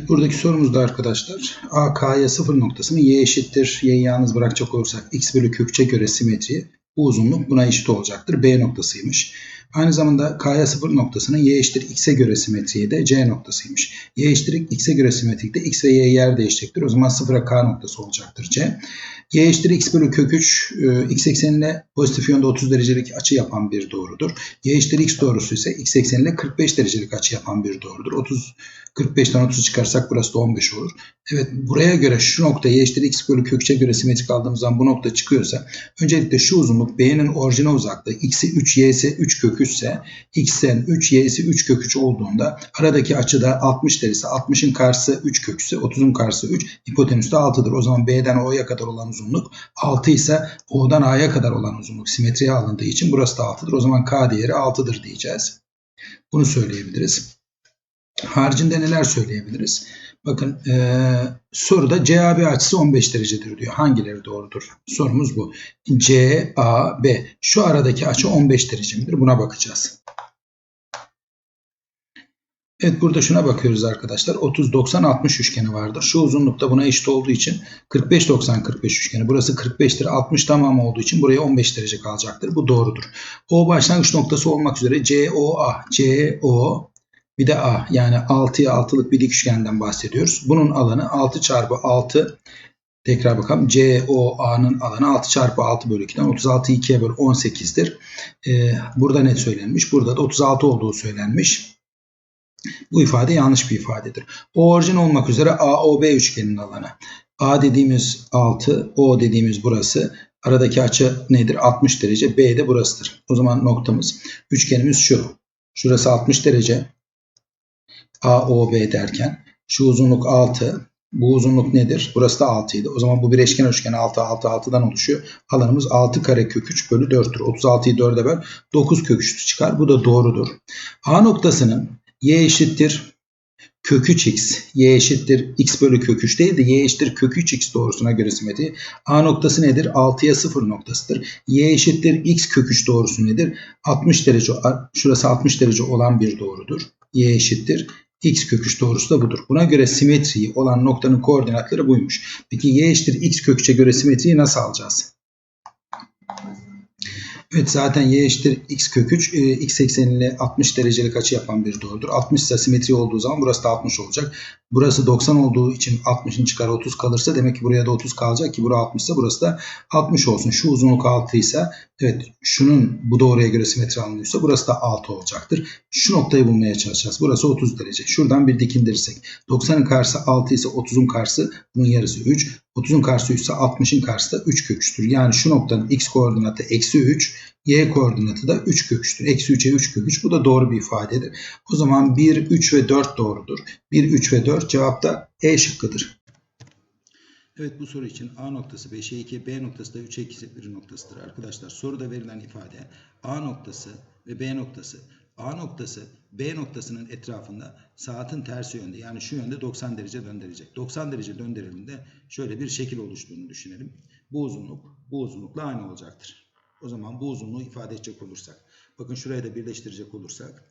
Evet buradaki sorumuzda arkadaşlar A, K'ya sıfır noktasını y eşittir. Y'yi yalnız bırakacak olursak x bölü kökçe göre simetri bu uzunluk buna eşit olacaktır. B noktasıymış. Aynı zamanda K'ya sıfır noktasının y eşittir x'e göre simetriği de C noktasıymış. Y eşittir x'e göre simetrikte x ve y yer değişecektir. O zaman sıfıra K noktası olacaktır C. Y eşittir x bölü kök 3 e, x eksenine pozitif yönde 30 derecelik açı yapan bir doğrudur. Y eşittir x doğrusu ise x eksenine 45 derecelik açı yapan bir doğrudur. 30 45'ten 30 çıkarsak burası da 15 olur. Evet buraya göre şu nokta y eşittir x bölü kökçe göre simetrik aldığımız zaman bu nokta çıkıyorsa öncelikle şu uzunluk b'nin orijinal uzaklığı x'i 3 y'si 3 kök 3 ise x'ten 3 y'si 3 kök 3 olduğunda aradaki açı da 60 derece 60'ın karşısı 3 kök 3 ise 30'un karşısı 3 hipotenüs de 6'dır. O zaman b'den o'ya kadar olan uzunluk 6 ise o'dan a'ya kadar olan uzunluk simetriye alındığı için burası da 6'dır. O zaman k değeri 6'dır diyeceğiz. Bunu söyleyebiliriz. Haricinde neler söyleyebiliriz? Bakın e, soruda CAB açısı 15 derecedir diyor. Hangileri doğrudur? Sorumuz bu. CAB şu aradaki açı 15 derece midir? Buna bakacağız. Evet burada şuna bakıyoruz arkadaşlar. 30 90 60 üçgeni vardır. Şu uzunlukta buna eşit olduğu için 45 90 45 üçgeni. Burası 45'tir. 60 tamam olduğu için buraya 15 derece kalacaktır. Bu doğrudur. O başlangıç noktası olmak üzere COA, CO bir de A yani 6'ya 6'lık bir dik üçgenden bahsediyoruz. Bunun alanı 6 çarpı 6 tekrar bakalım. COA'nın alanı 6 çarpı 6 bölü 2'den 36'yı 2'ye böl 18'dir. Ee, burada ne söylenmiş? Burada da 36 olduğu söylenmiş. Bu ifade yanlış bir ifadedir. O orijin olmak üzere AOB üçgeninin alanı. A dediğimiz 6, O dediğimiz burası. Aradaki açı nedir? 60 derece. B de burasıdır. O zaman noktamız, üçgenimiz şu. Şurası 60 derece. AOB derken şu uzunluk 6. Bu uzunluk nedir? Burası da 6 idi. O zaman bu bir eşkenar üçgen 6 6 6'dan oluşuyor. Alanımız 6 kare kök 3 bölü 4'tür. 36'yı 4'e böl 9 kök 3 çıkar. Bu da doğrudur. A noktasının y eşittir kök 3x, y eşittir x bölü kök 3 değil de y eşittir kök 3x doğrusuna göre simetri. A noktası nedir? 6'ya 0 noktasıdır. y eşittir x kök 3 doğrusu nedir? 60 derece, şurası 60 derece olan bir doğrudur. y eşittir x kök 3 doğrusu da budur. Buna göre simetriyi olan noktanın koordinatları buymuş. Peki y eşittir x kök 3'e göre simetriyi nasıl alacağız? Evet zaten y eşittir x kök 3 e, x ekseniyle 60 derecelik açı yapan bir doğrudur. 60 ise simetri olduğu zaman burası da 60 olacak. Burası 90 olduğu için 60'ın çıkar 30 kalırsa demek ki buraya da 30 kalacak ki burası 60 ise burası da 60 olsun. Şu uzunluk 6 ise evet şunun bu doğruya göre simetri alınıyorsa burası da 6 olacaktır. Şu noktayı bulmaya çalışacağız. Burası 30 derece. Şuradan bir dik indirirsek 90'ın karşısı 6 ise 30'un karşısı bunun yarısı 3. 30'un karşısı 3 ise 60'ın karşısı da 3 kök 3'tür. Yani şu noktanın x koordinatı eksi 3, y koordinatı da 3 kök 3'tür. Eksi 3'e 3 kök 3 bu da doğru bir ifadedir. O zaman 1, 3 ve 4 doğrudur. 1, 3 ve 4 cevap da E şıkkıdır. Evet bu soru için A noktası 5'e 2, B noktası da 3'e 2 bir noktasıdır arkadaşlar. Soruda verilen ifade A noktası ve B noktası. A noktası B noktasının etrafında saatin tersi yönde yani şu yönde 90 derece döndürecek. 90 derece döndürüldüğünde şöyle bir şekil oluştuğunu düşünelim. Bu uzunluk bu uzunlukla aynı olacaktır. O zaman bu uzunluğu ifade edecek olursak. Bakın şuraya da birleştirecek olursak.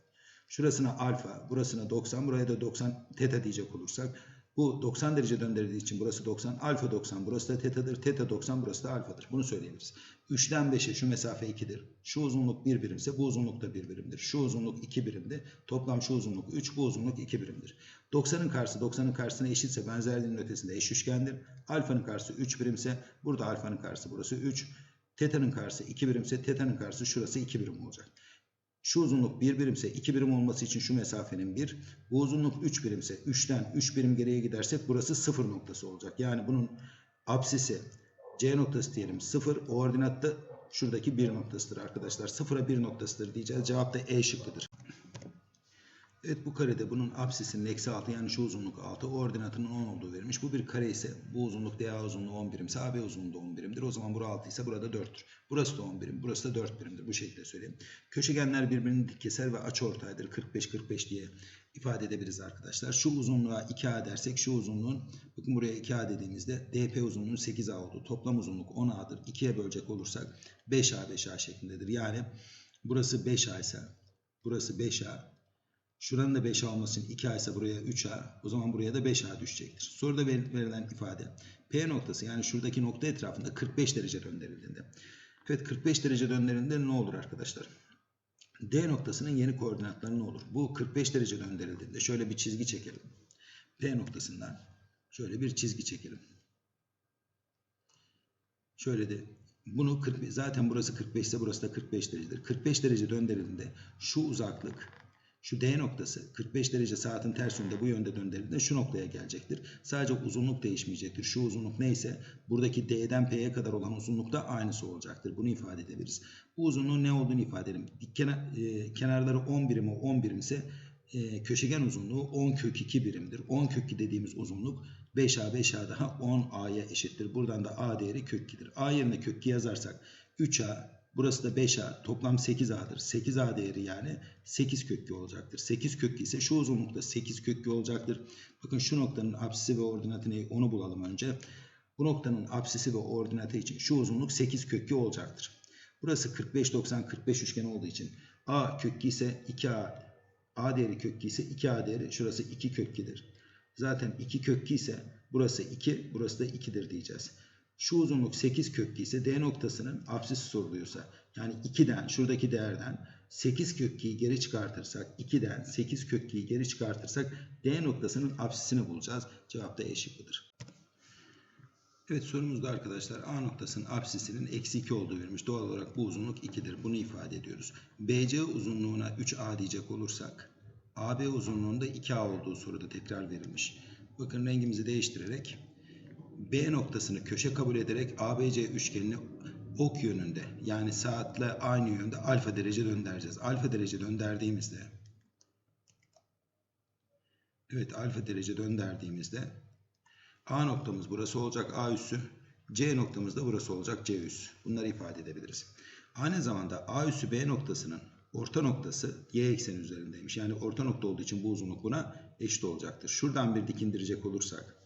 Şurasına alfa, burasına 90, buraya da 90 teta diyecek olursak. Bu 90 derece döndürdüğü için burası 90, alfa 90, burası da tetadır, teta 90, burası da alfadır. Bunu söyleyebiliriz. 3'ten 5'e şu mesafe 2'dir. Şu uzunluk 1 birimse bu uzunluk da 1 birimdir. Şu uzunluk 2 birimdi. Toplam şu uzunluk 3, bu uzunluk 2 birimdir. 90'ın karşısı 90'ın karşısına eşitse benzerliğinin ötesinde eş üçgendir. Alfanın karşısı 3 birimse burada alfanın karşısı burası 3. Teta'nın karşısı 2 birimse teta'nın karşısı şurası 2 birim olacak. Şu uzunluk 1 birimse 2 birim olması için şu mesafenin 1. Bu uzunluk 3 birimse 3'ten 3 birim geriye gidersek burası 0 noktası olacak. Yani bunun apsisi C noktası diyelim 0. Ordinat da şuradaki 1 noktasıdır arkadaşlar. 0'a 1 noktasıdır diyeceğiz. Cevap da E şıkkıdır. Evet bu karede bunun apsisinin eksi 6 yani şu uzunluk 6 ordinatının 10 olduğu verilmiş. Bu bir kare ise bu uzunluk DA uzunluğu 10 birimse AB uzunluğu da 10 birimdir. O zaman bura 6 ise burada 4'tür. Burası da 10 birim. Burası da 4 birimdir. Bu şekilde söyleyeyim. Köşegenler birbirini dik keser ve açıortaydır. 45-45 diye ifade edebiliriz arkadaşlar. Şu uzunluğa 2A dersek şu uzunluğun bakın buraya 2A dediğimizde DP uzunluğu 8A oldu. Toplam uzunluk 10A'dır. 2'ye bölecek olursak 5A 5A şeklindedir. Yani burası 5A ise burası 5A Şuranın da 5A olması için 2A ise buraya 3A. O zaman buraya da 5A düşecektir. Soruda ver- verilen ifade P noktası yani şuradaki nokta etrafında 45 derece döndürüldüğünde. Evet 45 derece döndürüldüğünde ne olur arkadaşlar? D noktasının yeni koordinatları ne olur? Bu 45 derece döndürüldüğünde şöyle bir çizgi çekelim. P noktasından şöyle bir çizgi çekelim. Şöyle de bunu 40, zaten burası 45 ise burası da 45 derecedir. 45 derece döndürüldüğünde şu uzaklık şu D noktası 45 derece saatin ters yönünde bu yönde döndürüldüğünde şu noktaya gelecektir. Sadece uzunluk değişmeyecektir. Şu uzunluk neyse buradaki D'den P'ye kadar olan uzunluk da aynısı olacaktır. Bunu ifade edebiliriz. Bu uzunluğun ne olduğunu ifade edelim. Kenar, e, kenarları 10 birim o 10 birim ise e, köşegen uzunluğu 10 kök 2 birimdir. 10 kök 2 dediğimiz uzunluk 5A 5A daha 10A'ya eşittir. Buradan da A değeri kök 2'dir. A yerine kök 2 yazarsak 3A burası da 5A toplam 8A'dır. 8A değeri yani 8 kök 2 olacaktır. 8 kök 2 ise şu uzunlukta 8 kök 2 olacaktır. Bakın şu noktanın apsisi ve ordinatı ne onu bulalım önce. Bu noktanın apsisi ve ordinatı için şu uzunluk 8 kök 2 olacaktır. Burası 45 90 45 üçgen olduğu için A kök 2 ise 2A A değeri kök 2 ise 2A değeri şurası 2 kök 2'dir. Zaten 2 kök 2 ise burası 2 burası da 2'dir diyeceğiz. Şu uzunluk 8 kök 2 ise D noktasının apsisi soruluyorsa yani 2'den şuradaki değerden 8 kök 2'yi geri çıkartırsak 2'den 8 kök 2'yi geri çıkartırsak D noktasının apsisini bulacağız. Cevap da E. Evet sorumuzda arkadaşlar A noktasının apsisinin eksi 2 olduğu verilmiş. Doğal olarak bu uzunluk 2'dir. Bunu ifade ediyoruz. BC uzunluğuna 3A diyecek olursak AB uzunluğunda 2A olduğu soruda tekrar verilmiş. Bakın rengimizi değiştirerek B noktasını köşe kabul ederek ABC üçgenini ok yönünde yani saatle aynı yönde alfa derece döndüreceğiz. Alfa derece döndürdüğümüzde Evet alfa derece döndürdüğümüzde A noktamız burası olacak A üssü. C noktamız da burası olacak C üssü. Bunları ifade edebiliriz. Aynı zamanda A üssü B noktasının orta noktası y ekseni üzerindeymiş. Yani orta nokta olduğu için bu uzunluk buna eşit olacaktır. Şuradan bir dik indirecek olursak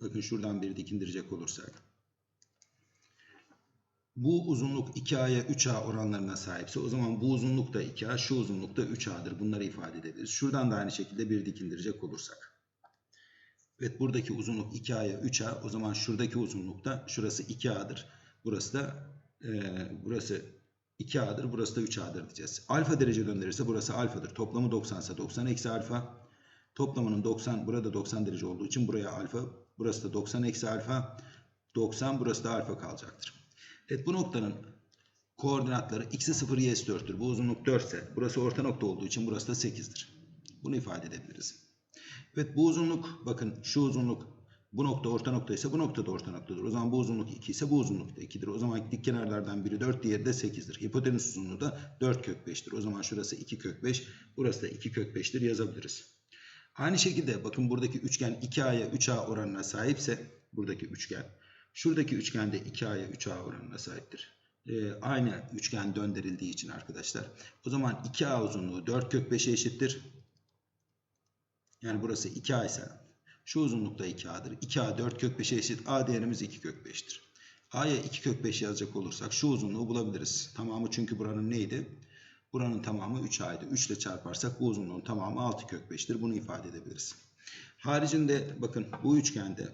bakın şuradan bir dik indirecek olursak bu uzunluk 2A'ya 3A oranlarına sahipse o zaman bu uzunluk da 2A, şu uzunluk da 3A'dır. Bunları ifade edebiliriz. Şuradan da aynı şekilde bir dik indirecek olursak. Evet buradaki uzunluk 2A'ya 3A. O zaman şuradaki uzunluk da şurası 2A'dır. Burası da e, burası 2A'dır. Burası da 3A'dır diyeceğiz. Alfa derece döndürürse burası alfadır. Toplamı 90 ise 90 eksi alfa. Toplamının 90 burada 90 derece olduğu için buraya alfa. Burası da 90 eksi alfa. 90 burası da alfa kalacaktır. Evet bu noktanın koordinatları x'i 0 y'si 4'tür. Bu uzunluk 4 ise burası orta nokta olduğu için burası da 8'dir. Bunu ifade edebiliriz. Evet bu uzunluk bakın şu uzunluk bu nokta orta nokta ise bu nokta da orta noktadır. O zaman bu uzunluk 2 ise bu uzunluk da 2'dir. O zaman dik kenarlardan biri 4 diğeri de 8'dir. Hipotenüs uzunluğu da 4 kök 5'tir. O zaman şurası 2 kök 5 burası da 2 kök 5'tir yazabiliriz. Aynı şekilde bakın buradaki üçgen 2A'ya 3A oranına sahipse buradaki üçgen şuradaki üçgen de 2A'ya 3A oranına sahiptir. Ee, aynı üçgen döndürüldüğü için arkadaşlar. O zaman 2A uzunluğu 4 kök 5'e eşittir. Yani burası 2A ise şu uzunluk da 2A'dır. 2A 4 kök 5'e eşit. A değerimiz 2 kök 5'tir. A'ya 2 kök 5 yazacak olursak şu uzunluğu bulabiliriz. Tamamı çünkü buranın neydi? Buranın tamamı 3A'ydı. 3 ile çarparsak bu uzunluğun tamamı 6 kök 5'tir. Bunu ifade edebiliriz. Haricinde bakın bu üçgende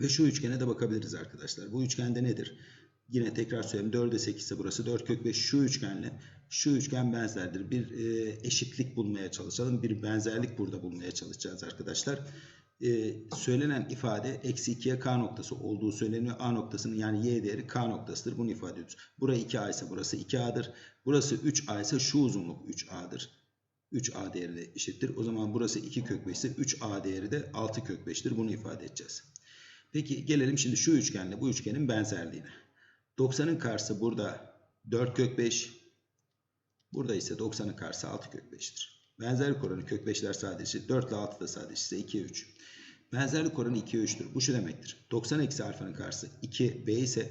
ve şu üçgene de bakabiliriz arkadaşlar. Bu üçgende nedir? Yine tekrar söyleyeyim 4'e 8 ise burası 4 kök 5 şu üçgenle şu üçgen benzerdir. Bir e, eşitlik bulmaya çalışalım. Bir benzerlik burada bulmaya çalışacağız arkadaşlar. E, söylenen ifade eksi 2'ye k noktası olduğu söyleniyor. A noktasının yani y değeri k noktasıdır. Bunu ifade ediyoruz. Burası 2a ise burası 2a'dır. Burası 3a ise şu uzunluk 3a'dır. 3a değeri de eşittir. O zaman burası 2 kök 5 ise 3a değeri de 6 kök 5'tir. Bunu ifade edeceğiz. Peki gelelim şimdi şu üçgenle bu üçgenin benzerliğine. 90'ın karşısı burada 4 kök 5. Burada ise 90'ın karşısı 6 kök 5'tir. Benzerlik oranı kök 5'ler sadece 4 ile 6 da sadece ise 2'ye 3. Benzerlik oranı 2'ye 3'tür. Bu şu demektir. 90 eksi alfanın karşısı 2b ise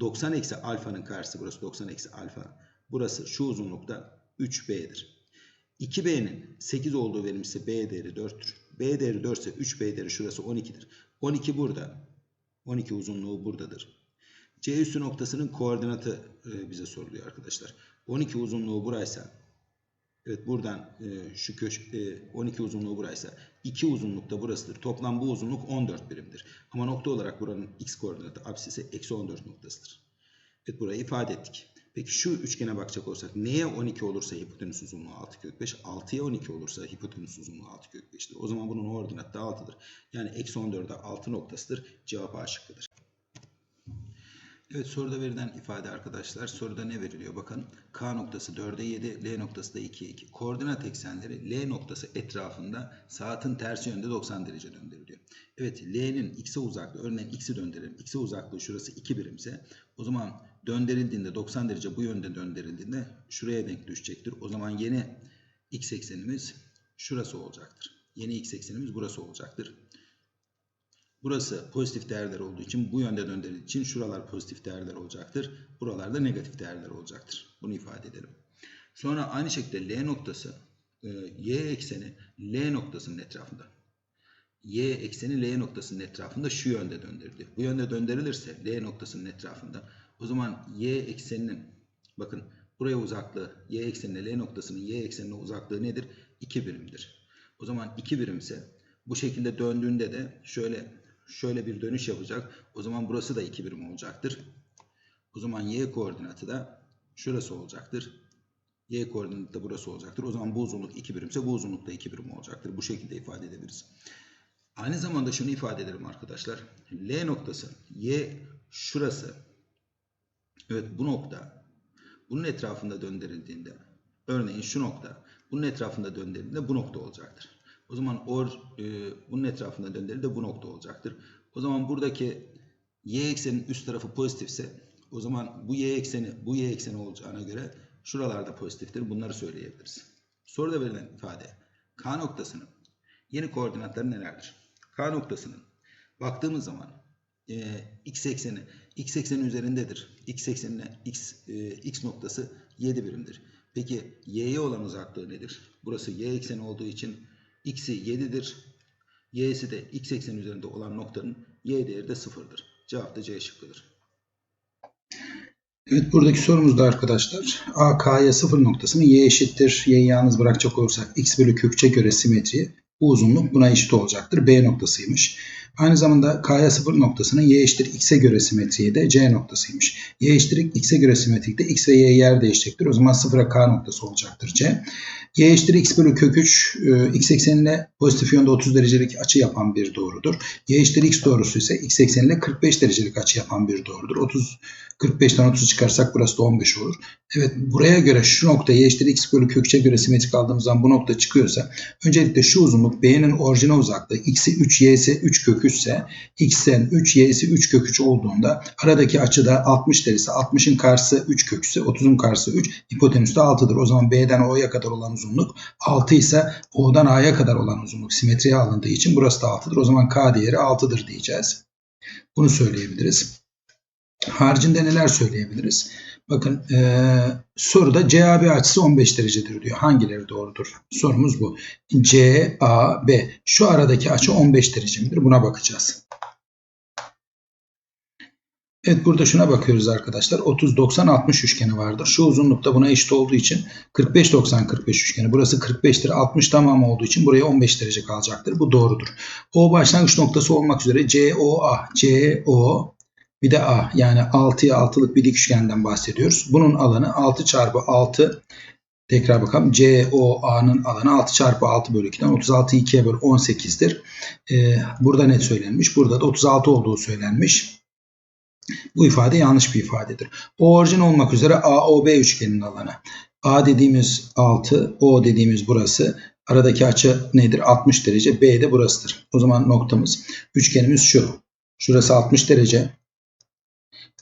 90 eksi alfanın karşısı burası 90 eksi alfa. Burası şu uzunlukta 3b'dir. 2b'nin 8 olduğu verilmişse b değeri 4'tür. b değeri 4 ise 3b değeri şurası 12'dir. 12 burada. 12 uzunluğu buradadır. C üssü noktasının koordinatı e, bize soruluyor arkadaşlar. 12 uzunluğu buraysa Evet buradan e, şu köş e, 12 uzunluğu buraysa 2 uzunluk da burasıdır. Toplam bu uzunluk 14 birimdir. Ama nokta olarak buranın x koordinatı apsisi eksi 14 noktasıdır. Evet burayı ifade ettik. Peki şu üçgene bakacak olursak neye 12 olursa hipotenüs uzunluğu 6 kök 5, 6'ya 12 olursa hipotenüs uzunluğu 6 kök 5'tir. O zaman bunun ordinatı da 6'dır. Yani eksi 14'e 6 noktasıdır. Cevap A şıkkıdır. Evet soruda verilen ifade arkadaşlar. Soruda ne veriliyor? Bakın K noktası 4'e 7, L noktası da 2'ye 2. Koordinat eksenleri L noktası etrafında saatin tersi yönde 90 derece döndürülüyor. Evet L'nin x'e uzaklığı, örneğin x'i döndürelim. X'e uzaklığı şurası 2 birimse o zaman döndürüldüğünde 90 derece bu yönde döndürüldüğünde şuraya denk düşecektir. O zaman yeni x eksenimiz şurası olacaktır. Yeni x eksenimiz burası olacaktır. Burası pozitif değerler olduğu için bu yönde döndüğü için şuralar pozitif değerler olacaktır. Buralarda negatif değerler olacaktır. Bunu ifade edelim. Sonra aynı şekilde L noktası e, y ekseni L noktasının etrafında. Y ekseni L noktasının etrafında şu yönde döndürülüyor. Bu yönde döndürülürse L noktasının etrafında o zaman y ekseninin bakın buraya uzaklığı y eksenine L noktasının y eksenine uzaklığı nedir? 2 birimdir. O zaman 2 birimse bu şekilde döndüğünde de şöyle şöyle bir dönüş yapacak. O zaman burası da 2 birim olacaktır. O zaman y koordinatı da şurası olacaktır. Y koordinatı da burası olacaktır. O zaman bu uzunluk 2 birimse bu uzunluk da 2 birim olacaktır. Bu şekilde ifade edebiliriz. Aynı zamanda şunu ifade edelim arkadaşlar. L noktası y şurası. Evet bu nokta bunun etrafında döndürüldüğünde örneğin şu nokta bunun etrafında döndürüldüğünde bu nokta olacaktır. O zaman or e, bunun etrafında döndürüldüğünde bu nokta olacaktır. O zaman buradaki y eksenin üst tarafı pozitifse o zaman bu y ekseni bu y ekseni olacağına göre şuralarda pozitiftir. Bunları söyleyebiliriz. Soruda verilen ifade K noktasının yeni koordinatları nelerdir? K noktasının baktığımız zaman e, x ekseni x ekseni üzerindedir. x eksenine x e, x noktası 7 birimdir. Peki y'ye olan uzaklığı nedir? Burası y ekseni olduğu için x'i 7'dir. y'si de x ekseni üzerinde olan noktanın y değeri de 0'dır. Cevap da C şıkkıdır. Evet buradaki sorumuzda arkadaşlar A, K'ya 0 noktasını y eşittir. Y'yi yalnız bırakacak olursak x bölü kökçe göre simetri bu uzunluk buna eşit olacaktır. B noktasıymış. Aynı zamanda K'ya 0 noktasının y eşittir x'e göre simetriği de C noktasıymış. Y eşittir x'e göre simetrikte x ve y yer değişecektir. O zaman 0'a K noktası olacaktır C. Y eşittir x bölü kök 3 e, x eksenine pozitif yönde 30 derecelik açı yapan bir doğrudur. Y eşittir x doğrusu ise x eksenine 45 derecelik açı yapan bir doğrudur. 30 45'ten 30 çıkarsak burası da 15 olur. Evet buraya göre şu nokta y eşittir x bölü kökçe göre simetrik aldığımız zaman bu nokta çıkıyorsa öncelikle şu uzunluk b'nin orijinal uzaklığı x'i 3 y'si 3 kök 3 ise x'ten 3 y'si 3 kök 3 olduğunda aradaki açı da 60 derece 60'ın karşısı 3 kök 3 ise 30'un karşısı 3 hipotenüs de 6'dır. O zaman b'den o'ya kadar olan uzunluk 6 ise o'dan a'ya kadar olan uzunluk simetriye alındığı için burası da 6'dır. O zaman k değeri 6'dır diyeceğiz. Bunu söyleyebiliriz. Haricinde neler söyleyebiliriz? Bakın e, soruda CAB açısı 15 derecedir diyor. Hangileri doğrudur? Sorumuz bu. CAB şu aradaki açı 15 derece midir? Buna bakacağız. Evet burada şuna bakıyoruz arkadaşlar. 30 90 60 üçgeni vardır. Şu uzunlukta buna eşit olduğu için 45 90 45 üçgeni. Burası 45'tir. 60 tamamı olduğu için buraya 15 derece kalacaktır. Bu doğrudur. O başlangıç noktası olmak üzere COA, CO bir de A yani 6'ya 6'lık bir dik üçgenden bahsediyoruz. Bunun alanı 6 çarpı 6 tekrar bakalım. COA'nın alanı 6 çarpı 6 bölü 2'den 36'yı 2'ye böl 18'dir. Ee, burada ne söylenmiş? Burada da 36 olduğu söylenmiş. Bu ifade yanlış bir ifadedir. O orijin olmak üzere AOB üçgeninin alanı. A dediğimiz 6, O dediğimiz burası. Aradaki açı nedir? 60 derece. B de burasıdır. O zaman noktamız, üçgenimiz şu. Şurası 60 derece.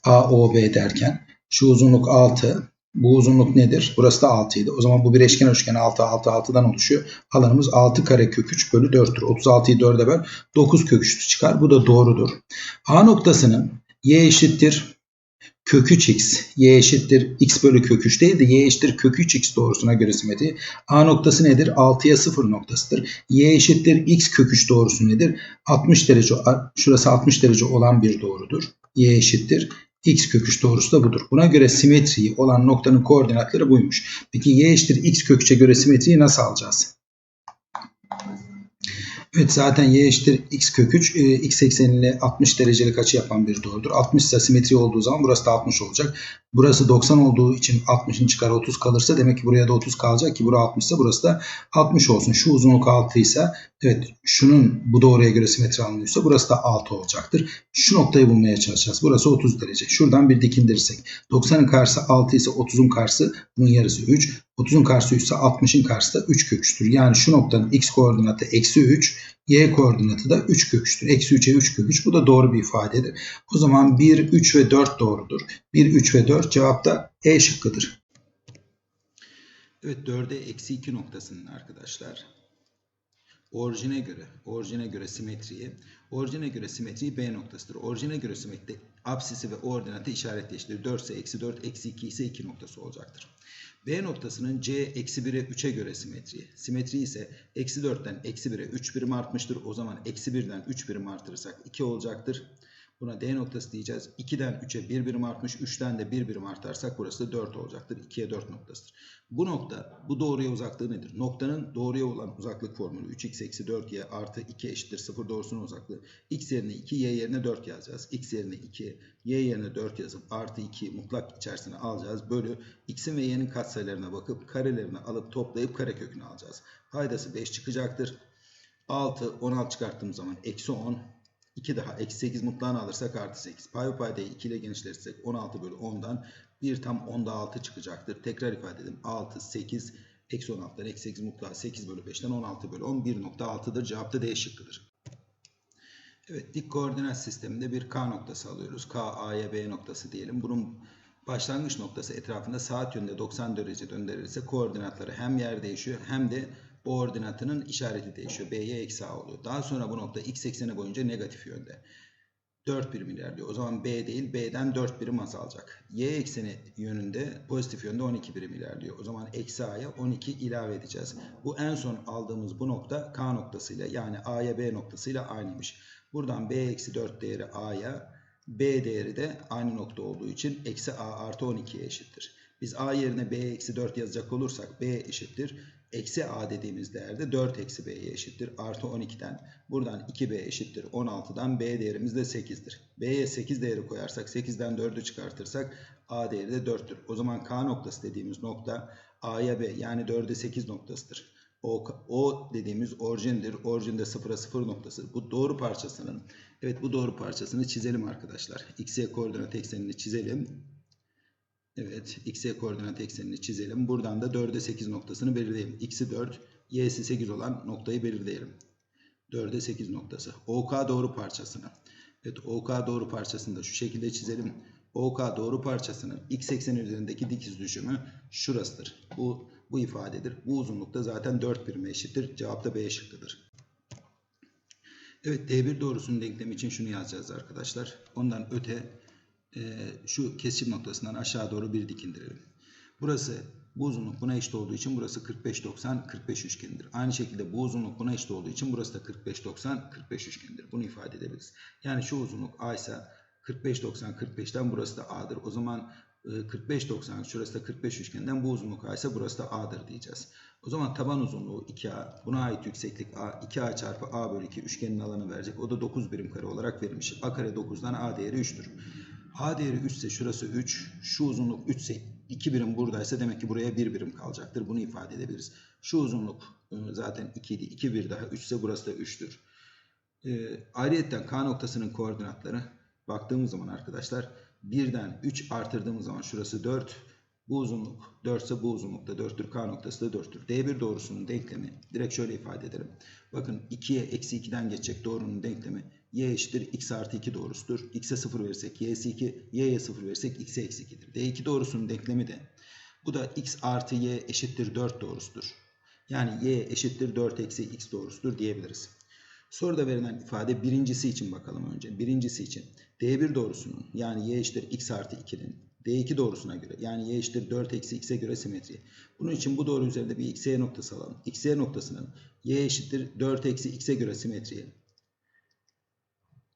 AOB derken şu uzunluk 6. Bu uzunluk nedir? Burası da 6 idi. O zaman bu bir eşkenar üçgen 6 6 6'dan oluşuyor. Alanımız 6 kare kök 3 bölü 4'tür. 36'yı 4'e böl 9 kök 3 çıkar. Bu da doğrudur. A noktasının y eşittir kök 3x, y eşittir x bölü kök 3 değil de y eşittir kök 3x doğrusuna göre simetri. A noktası nedir? 6'ya 0 noktasıdır. y eşittir x kök 3 doğrusu nedir? 60 derece, şurası 60 derece olan bir doğrudur. y eşittir x kök 3 doğrusu da budur. Buna göre simetriği olan noktanın koordinatları buymuş. Peki y eşittir x kök 3'e göre simetriği nasıl alacağız? Evet zaten y eşittir x kök 3 e, x ekseniyle 60 derecelik açı yapan bir doğrudur. 60 ise simetri olduğu zaman burası da 60 olacak. Burası 90 olduğu için 60'ın çıkarı 30 kalırsa demek ki buraya da 30 kalacak ki bura 60 ise burası da 60 olsun. Şu uzunluk 6 ise evet şunun bu doğruya göre simetri alınıyorsa burası da 6 olacaktır. Şu noktayı bulmaya çalışacağız. Burası 30 derece. Şuradan bir dik indirirsek 90'ın karşısı 6 ise 30'un karşısı bunun yarısı 3. 30'un karşısı 3 ise 60'ın karşısı da 3 kök 3'tür. Yani şu noktanın x koordinatı eksi 3, y koordinatı da 3 kök 3'tür. Eksi 3'e 3 kök 3 bu da doğru bir ifadedir. O zaman 1, 3 ve 4 doğrudur. 1, 3 ve 4 cevap da E şıkkıdır. Evet 4'e eksi 2 noktasının arkadaşlar. Orijine göre, orijine göre simetriyi, orijine göre simetriyi B noktasıdır. Orijine göre simetri apsisi ve ordinatı işaretleştirir. 4 ise eksi 4, eksi 2 ise 2 noktası olacaktır. B noktasının C eksi 1'e 3'e göre simetri. Simetri ise eksi 4'ten eksi 1'e 3 birim artmıştır. O zaman eksi 1'den 3 birim artırırsak 2 olacaktır. Buna D noktası diyeceğiz. 2'den 3'e 1 birim artmış. 3'ten de 1 birim artarsak burası da 4 olacaktır. 2'ye 4 noktasıdır. Bu nokta bu doğruya uzaklığı nedir? Noktanın doğruya olan uzaklık formülü 3x eksi 4y artı 2 eşittir 0 doğrusunun uzaklığı. x yerine 2 y yerine 4 yazacağız. x yerine 2 y yerine 4 yazıp artı 2 mutlak içerisine alacağız. Bölü x'in ve y'nin katsayılarına bakıp karelerini alıp toplayıp karekökünü alacağız. Paydası 5 çıkacaktır. 6 16 çıkarttığımız zaman eksi 10 2 daha eksi 8 mutlağını alırsak artı 8. Pay paydayı 2 ile genişletirsek 16 bölü 10'dan 1 tam 10'da 6 çıkacaktır. Tekrar ifade edelim. 6, 8, eksi 16'dan eksi 8 mutlağı 8 bölü 5'ten 16 bölü 10 1.6'dır. Cevap da D şıkkıdır. Evet dik koordinat sisteminde bir K noktası alıyoruz. K, A'ya B noktası diyelim. Bunun başlangıç noktası etrafında saat yönünde 90 derece döndürülürse koordinatları hem yer değişiyor hem de bu ordinatının işareti değişiyor. B'ye eksi A oluyor. Daha sonra bu nokta x ekseni boyunca negatif yönde. 4 birim ilerliyor. O zaman B değil B'den 4 birim azalacak. Y ekseni yönünde pozitif yönde 12 birim ilerliyor. O zaman eksi A'ya 12 ilave edeceğiz. Bu en son aldığımız bu nokta K noktasıyla yani A'ya B noktasıyla aynıymış. Buradan B eksi 4 değeri A'ya B değeri de aynı nokta olduğu için eksi A artı 12'ye eşittir. Biz A yerine B eksi 4 yazacak olursak B eşittir. Eksi A dediğimiz değerde 4 eksi B'ye eşittir. Artı 12'den buradan 2B eşittir. 16'dan B değerimiz de 8'dir. B'ye 8 değeri koyarsak 8'den 4'ü çıkartırsak A değeri de 4'tür. O zaman K noktası dediğimiz nokta A'ya B yani 4'e 8 noktasıdır. O, o dediğimiz orijindir. Orijinde 0'a 0 noktası. Bu doğru parçasının evet bu doğru parçasını çizelim arkadaşlar. X, Y koordinat eksenini çizelim. Evet, x'e koordinat eksenini çizelim. Buradan da 4'e 8 noktasını belirleyelim. x'i 4, y'si 8 olan noktayı belirleyelim. 4'e 8 noktası. OK doğru parçasını. Evet, OK doğru parçasını da şu şekilde çizelim. OK doğru parçasının x ekseni üzerindeki dikiz düşümü şurasıdır. Bu bu ifadedir. Bu uzunlukta zaten 4 birime eşittir. Cevap da B şıkkıdır. Evet, D1 doğrusunun denklemi için şunu yazacağız arkadaşlar. Ondan öte e, şu kesim noktasından aşağı doğru bir dik indirelim. Burası bu uzunluk buna eşit olduğu için burası 45-90 45 üçgenidir. Aynı şekilde bu uzunluk buna eşit olduğu için burası da 45-90 45 üçgenidir. Bunu ifade edebiliriz. Yani şu uzunluk A ise 45-90 45'ten burası da A'dır. O zaman 45-90 şurası da 45 üçgeninden bu uzunluk A ise burası da A'dır diyeceğiz. O zaman taban uzunluğu 2A. Buna ait yükseklik A. 2A çarpı A bölü 2 üçgenin alanı verecek. O da 9 birim kare olarak verilmiş. A kare 9'dan A değeri 3'tür. A değeri 3 ise şurası 3. Şu uzunluk 3 ise 2 birim buradaysa demek ki buraya 1 birim kalacaktır. Bunu ifade edebiliriz. Şu uzunluk zaten 2 idi. 2 bir daha 3 ise burası da 3'tür. E, ayrıyetten K noktasının koordinatları baktığımız zaman arkadaşlar 1'den 3 artırdığımız zaman şurası 4. Bu uzunluk 4 ise bu uzunluk da 4'tür. K noktası da 4'tür. D1 doğrusunun denklemi direkt şöyle ifade edelim. Bakın 2'ye eksi 2'den geçecek doğrunun denklemi y eşittir x artı 2 doğrusudur. x'e 0 verirsek y'si 2, y'ye 0 verirsek x'e eksi 2'dir. D2 doğrusunun denklemi de bu da x artı y eşittir 4 doğrusudur. Yani y eşittir 4 eksi x doğrusudur diyebiliriz. Soruda verilen ifade birincisi için bakalım önce. Birincisi için D1 doğrusunun yani y eşittir x artı 2'nin D2 doğrusuna göre yani y eşittir 4 eksi x'e göre simetri. Bunun için bu doğru üzerinde bir xy noktası alalım. xy noktasının y eşittir 4 eksi x'e göre simetriye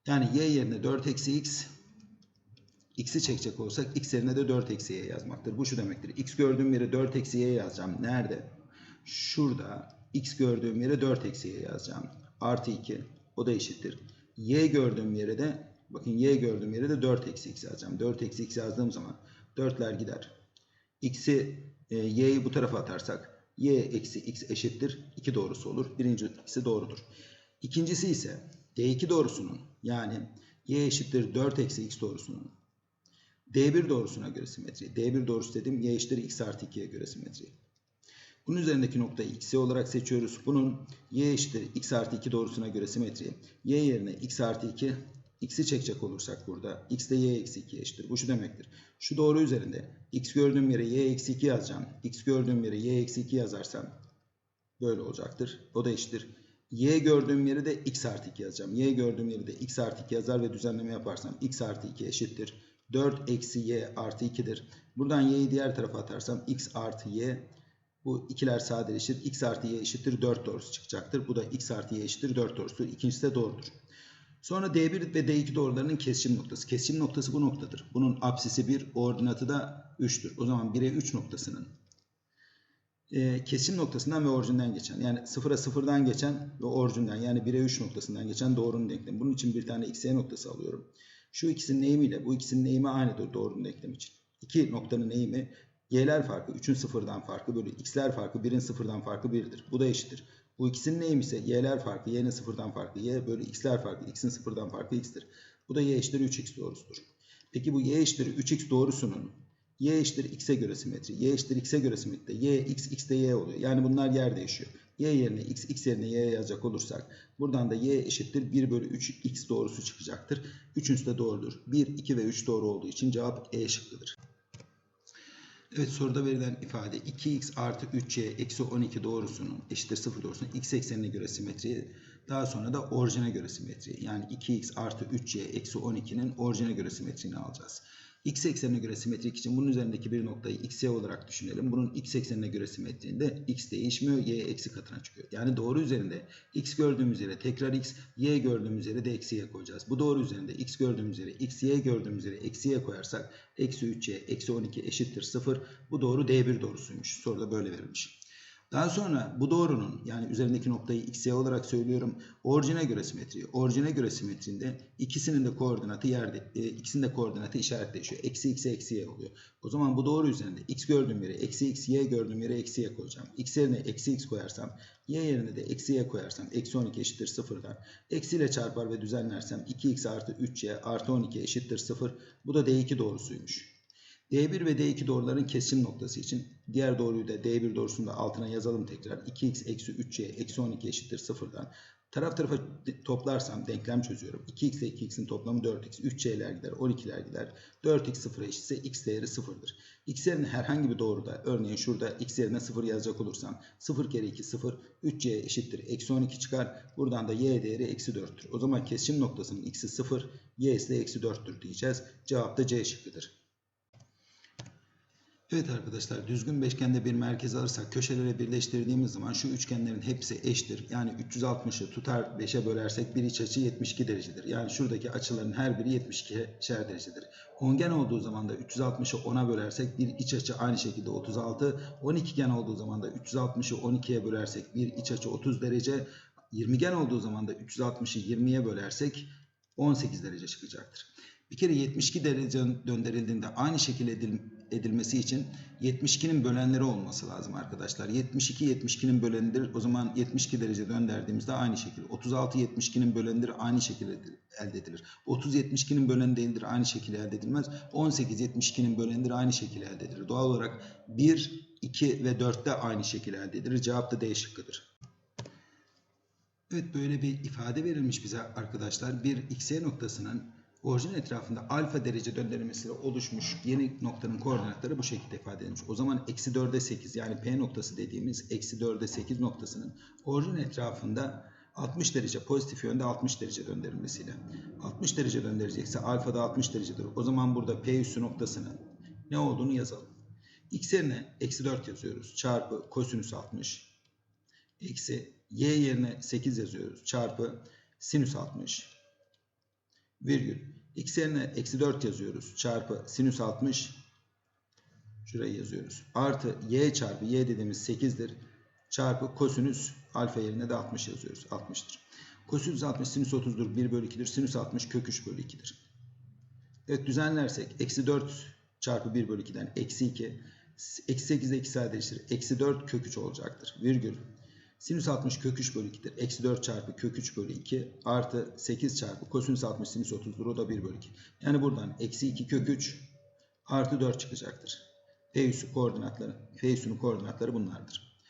yani y yerine 4 eksi x x'i çekecek olsak x yerine de 4 eksi y yazmaktır. Bu şu demektir. x gördüğüm yere 4 eksi y yazacağım. Nerede? Şurada x gördüğüm yere 4 eksi y yazacağım. Artı 2 o da eşittir. y gördüğüm yere de bakın y gördüğüm yere de 4 eksi x yazacağım. 4 eksi x yazdığım zaman 4'ler gider. x'i e, y'yi bu tarafa atarsak y eksi x eşittir 2 doğrusu olur. Birincisi doğrudur. İkincisi ise d2 doğrusunun yani y eşittir 4 eksi x doğrusunun d1 doğrusuna göre simetri. d1 doğrusu dedim y eşittir x artı 2'ye göre simetri. Bunun üzerindeki noktayı x'e olarak seçiyoruz. Bunun y eşittir x artı 2 doğrusuna göre simetri. y yerine x artı 2 x'i çekecek olursak burada x de y eksi 2 eşittir. Bu şu demektir. Şu doğru üzerinde x gördüğüm yere y eksi 2 yazacağım. x gördüğüm yere y eksi 2 yazarsam böyle olacaktır. O da eşittir. y gördüğüm yere de x artı 2 yazacağım. y gördüğüm yere de x artı 2 yazar ve düzenleme yaparsam x artı 2 eşittir. 4 eksi y artı 2'dir. Buradan y'yi diğer tarafa atarsam x artı y bu ikiler sadeleşir. x artı y eşittir 4 doğrusu çıkacaktır. Bu da x artı y eşittir 4 doğrusudur. İkincisi de doğrudur. Sonra D1 ve D2 doğrularının kesişim noktası. Kesişim noktası bu noktadır. Bunun apsisi 1, ordinatı da 3'tür. O zaman 1'e 3 noktasının e, kesişim noktasından ve orijinden geçen yani 0'a 0'dan geçen ve orijinden yani 1'e 3 noktasından geçen doğrunun denklemi. Bunun için bir tane x'e noktası alıyorum. Şu ikisinin eğimiyle bu ikisinin eğimi aynıdır doğrunun denklemi için. İki noktanın eğimi y'ler farkı 3'ün sıfırdan farkı bölü x'ler farkı 1'in sıfırdan farkı 1'dir. Bu da eşittir. Bu ikisinin neyim ise y'ler farkı y'nin sıfırdan farkı y bölü x'ler farkı x'in sıfırdan farkı x'tir. Bu da y eşittir 3x doğrusudur. Peki bu y eşittir 3x doğrusunun y eşittir x'e göre simetri. y eşittir x'e göre simetri. y x x de y oluyor. Yani bunlar yer değişiyor. y yerine x x yerine y yazacak olursak buradan da y eşittir 1 bölü 3 x doğrusu çıkacaktır. Üçüncüsü de doğrudur. 1, 2 ve 3 doğru olduğu için cevap E şıkkıdır. Evet soruda verilen ifade 2x artı 3y eksi 12 doğrusunun eşittir 0 doğrusunun x eksenine göre simetri daha sonra da orijine göre simetri yani 2x artı 3y eksi 12'nin orijine göre simetrini alacağız. X eksenine göre simetrik için bunun üzerindeki bir noktayı xy olarak düşünelim. Bunun x eksenine göre simetriğinde x değişmiyor, y eksi katına çıkıyor. Yani doğru üzerinde x gördüğümüz yere tekrar x, y gördüğümüz yere de eksi y koyacağız. Bu doğru üzerinde x gördüğümüz yere x, y gördüğümüz yere eksi y koyarsak eksi 3y eksi 12 eşittir 0. Bu doğru D1 doğrusuymuş. Soruda böyle verilmiş. Daha sonra bu doğrunun yani üzerindeki noktayı xy olarak söylüyorum. Orijine göre simetri. Orijine göre simetrinde ikisinin de koordinatı yerde e, ikisinin de koordinatı işaret değişiyor. Eksi x eksi y oluyor. O zaman bu doğru üzerinde x gördüğüm yere eksi x y gördüğüm yere eksi y koyacağım. x yerine eksi x koyarsam y yerine de eksi y koyarsam eksi 12 eşittir 0'dan. Eksi ile çarpar ve düzenlersem 2x artı 3y artı 12 eşittir 0. Bu da D2 doğrusuymuş. D1 ve D2 doğruların kesişim noktası için diğer doğruyu da D1 doğrusunu da altına yazalım tekrar. 2x eksi 3y eksi 12 eşittir 0'dan. Taraf tarafa toplarsam denklem çözüyorum. 2x ile 2x'in toplamı 4x. 3y'ler gider, 12'ler gider. 4x 0'a eşitse x değeri 0'dır. x yerine herhangi bir doğruda örneğin şurada x yerine 0 yazacak olursam 0 kere 2 0 3y eşittir. Eksi 12 çıkar. Buradan da y değeri eksi 4'tür. O zaman kesişim noktasının x'i 0 y'si de eksi 4'tür diyeceğiz. Cevap da C şıkkıdır. Evet arkadaşlar düzgün beşgende bir merkez alırsak köşelere birleştirdiğimiz zaman şu üçgenlerin hepsi eşittir. Yani 360'ı tutar 5'e bölersek bir iç açı 72 derecedir. Yani şuradaki açıların her biri 72 derecedir. Ongen olduğu zaman da 360'ı 10'a bölersek bir iç açı aynı şekilde 36. 12 gen olduğu zaman da 360'ı 12'ye bölersek bir iç açı 30 derece. 20 gen olduğu zaman da 360'ı 20'ye bölersek 18 derece çıkacaktır. Bir kere 72 derece döndürüldüğünde aynı şekilde edilmesi için 72'nin bölenleri olması lazım arkadaşlar. 72 72'nin bölenidir. O zaman 72 derece döndürdüğümüzde aynı şekilde. 36 72'nin bölenidir. Aynı şekilde elde edilir. 30 72'nin böleni değildir. Aynı şekilde elde edilmez. 18 72'nin bölenidir. Aynı şekilde elde edilir. Doğal olarak 1, 2 ve 4'te aynı şekilde elde edilir. Cevap da D şıkkıdır. Evet böyle bir ifade verilmiş bize arkadaşlar. Bir xy noktasının orijin etrafında alfa derece döndürmesiyle oluşmuş yeni noktanın koordinatları bu şekilde ifade edilmiş. O zaman eksi 4'e 8 yani P noktası dediğimiz eksi 4'e 8 noktasının orijin etrafında 60 derece pozitif yönde 60 derece döndürülmesiyle. 60 derece döndürecekse alfa da 60 derecedir. O zaman burada P üssü noktasının ne olduğunu yazalım. X yerine eksi 4 yazıyoruz. Çarpı kosinüs 60. Eksi y yerine 8 yazıyoruz. Çarpı sinüs 60 virgül X yerine eksi 4 yazıyoruz. Çarpı sinüs 60. Şurayı yazıyoruz. Artı y çarpı y dediğimiz 8'dir. Çarpı kosinüs alfa yerine de 60 yazıyoruz. 60'tır. Kosinüs 60 sinüs 30'dur. 1 bölü 2'dir. Sinüs 60 kök 3 bölü 2'dir. Evet düzenlersek eksi 4 çarpı 1 bölü 2'den eksi 2. Eksi 8 ile 2 sadeleştirir. Eksi 4 kök 3 olacaktır. Virgül. Sinüs 60 kök 3 bölü 2'dir. Eksi 4 çarpı kök 3 bölü 2 artı 8 çarpı kosinüs 60 sinüs 30'dur. O da 1 bölü 2. Yani buradan eksi 2 kök 3 artı 4 çıkacaktır. F üssü koordinatları, F üssünün koordinatları bunlardır.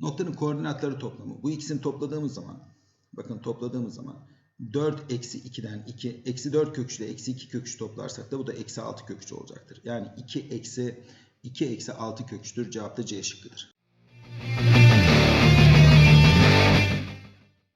Noktanın koordinatları toplamı. Bu ikisini topladığımız zaman, bakın topladığımız zaman 4 eksi 2'den 2, eksi 4 kök 3 ile eksi 2 kök 3 toplarsak da bu da eksi 6 kök 3 olacaktır. Yani 2 eksi 2 eksi 6 kök 3'tür. Cevap da C şıkkıdır.